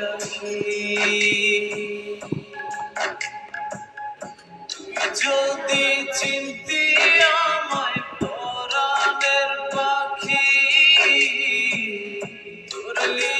রাখি? তুই যদি চিনতি তোর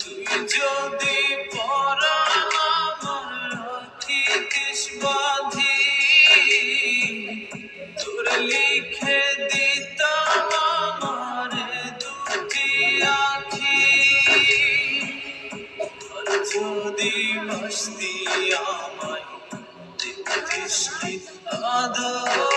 তুই যদি পরাণ বাঁধি, তোর লিখে দিতাম আমার দুটি আখি। আর যদি মস্তি আমায় কি আদরে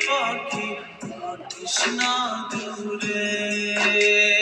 পাখি ডাকিস না দূরে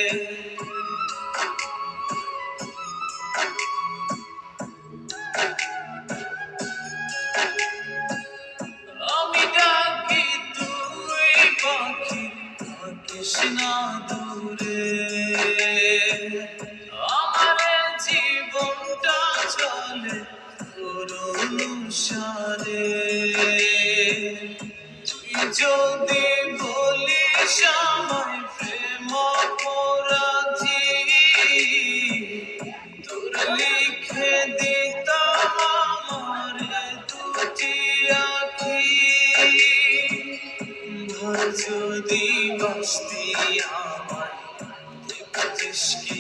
যদি বলি সময় প্রেম অপরাধী, তোর লিখে দিতাম আমার দুটি আখি। যদি বাসতি আমায় দেখতিস কি